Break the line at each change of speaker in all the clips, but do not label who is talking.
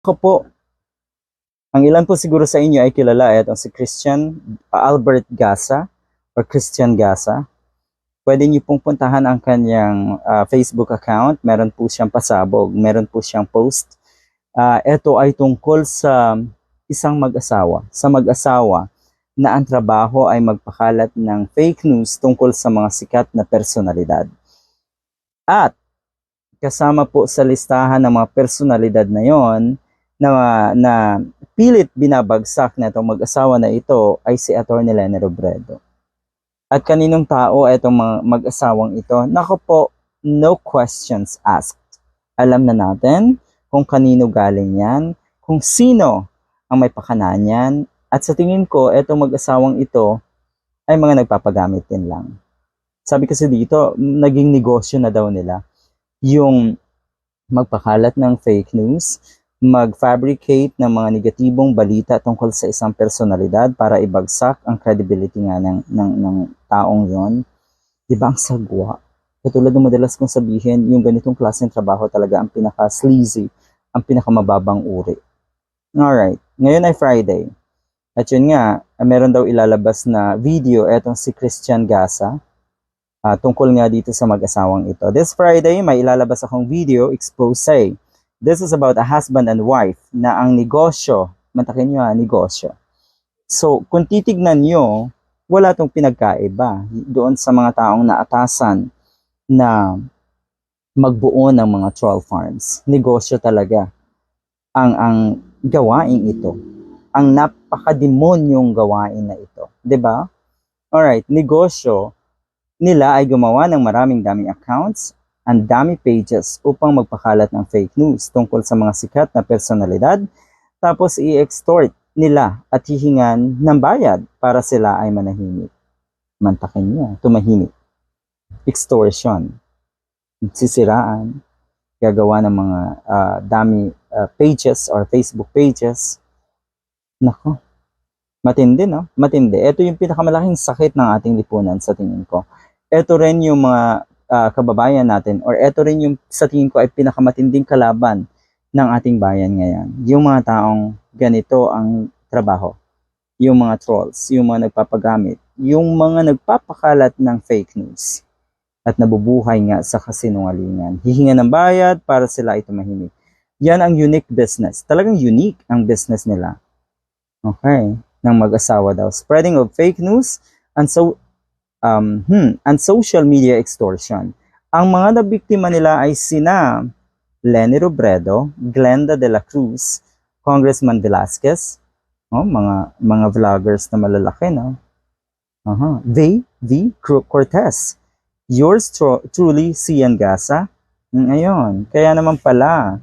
Ako po, ang ilan po siguro sa inyo ay kilala itong si Christian Albert Gasa or Christian Gasa. Pwede niyo pong puntahan ang kanyang ah, Facebook account. Meron po siyang pasabog, meron po siyang post. Ah, ito ay tungkol sa isang mag-asawa. Sa mag-asawa na ang trabaho ay magpakalat ng fake news tungkol sa mga sikat na personalidad. At kasama po sa listahan ng mga personalidad na yon na, na pilit binabagsak na itong mag-asawa na ito ay si Atty. Lene Robredo. At kaninong tao itong mag-asawang ito? Nako po, no questions asked. Alam na natin kung kanino galing yan, kung sino ang may pakanan yan, at sa tingin ko, itong mag-asawang ito ay mga nagpapagamit din lang. Sabi kasi dito, naging negosyo na daw nila yung magpakalat ng fake news, mag-fabricate ng mga negatibong balita tungkol sa isang personalidad para ibagsak ang credibility nga ng, ng, ng taong yon. Di ba ang sagwa? Katulad ng madalas kong sabihin, yung ganitong klaseng trabaho talaga ang pinaka-sleazy, ang pinakamababang uri. Alright, ngayon ay Friday. At yun nga, meron daw ilalabas na video etong si Christian Gasa ah, tungkol nga dito sa mag-asawang ito. This Friday, may ilalabas akong video expose. This is about a husband and wife na ang negosyo, mantakin nyo ha, negosyo. So, kung titignan nyo, wala tong pinagkaiba doon sa mga taong naatasan na magbuo ng mga troll farms. Negosyo talaga ang ang gawain ito. Ang napakademonyong gawain na ito. ba? Alright, negosyo nila ay gumawa ng maraming daming accounts ang dami pages upang magpakalat ng fake news tungkol sa mga sikat na personalidad tapos i-extort nila at hihingan ng bayad para sila ay manahimik. Mantakin niya, tumahimik. Extortion. Sisiraan. Gagawa ng mga ah, dami ah, pages or Facebook pages. Nako. Matindi, no? Matindi. Ito yung pinakamalaking sakit ng ating lipunan sa tingin ko. Ito rin yung mga ah, kababayan natin or ito rin yung sa tingin ko ay pinakamatinding kalaban ng ating bayan ngayon. Yung mga taong ganito ang trabaho. Yung mga trolls, yung mga nagpapagamit, yung mga nagpapakalat ng fake news at nabubuhay nga sa kasinungalingan. Hihinga ng bayad para sila ay tumahimik. Yan ang unique business. Talagang unique ang business nila. Okay. Ng mag-asawa daw. Spreading of fake news and so um, hmm, and social media extortion. Ang mga nabiktima nila ay sina Lenny Robredo, Glenda de la Cruz, Congressman Velasquez, oh, mga mga vloggers na malalaki, no? Aha. They. Cru- Cortez. Yours tru- truly, Cian Gasa. Ayun. Kaya naman pala,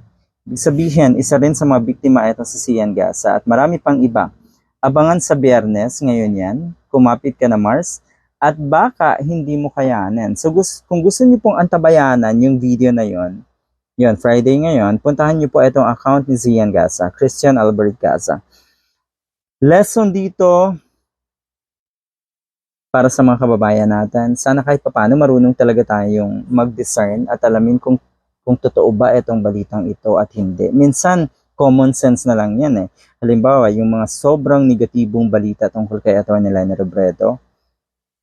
sabihin, isa rin sa mga biktima ito si Cian Gasa at marami pang iba. Abangan sa biyernes, ngayon yan, kumapit ka na Mars, at baka hindi mo kayanin. So kung gusto niyo pong antabayanan yung video na yon, yon Friday ngayon, puntahan niyo po itong account ni Zian Gaza, Christian Albert Gaza. Lesson dito para sa mga kababayan natin. Sana kahit papaano marunong talaga tayong mag-discern at alamin kung kung totoo ba itong balitang ito at hindi. Minsan, common sense na lang yan eh. Halimbawa, yung mga sobrang negatibong balita tungkol kay Atty. Lene Robredo,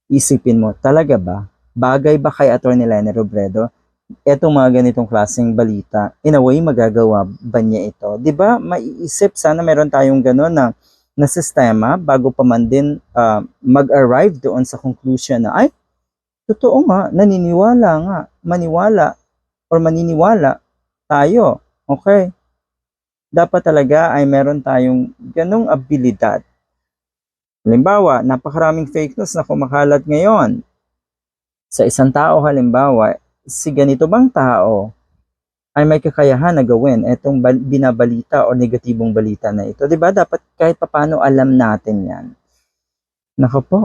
isipin mo, talaga ba? Bagay ba kay Atty. Lene Robredo? Etong mga ganitong klaseng balita, in a way, magagawa ba niya ito? ba Maiisip, sana meron tayong gano'n na, na sistema bago pa man din ah, mag-arrive doon sa conclusion na, ay, totoo nga, naniniwala nga, maniwala or maniniwala tayo. Okay? Dapat talaga ay meron tayong ganong abilidad Halimbawa, napakaraming fake news na kumakalat ngayon. Sa isang tao halimbawa, si ganito bang tao ay may kakayahan na gawin itong bal- binabalita o negatibong balita na ito. ba Dapat kahit papano alam natin yan. Nako po,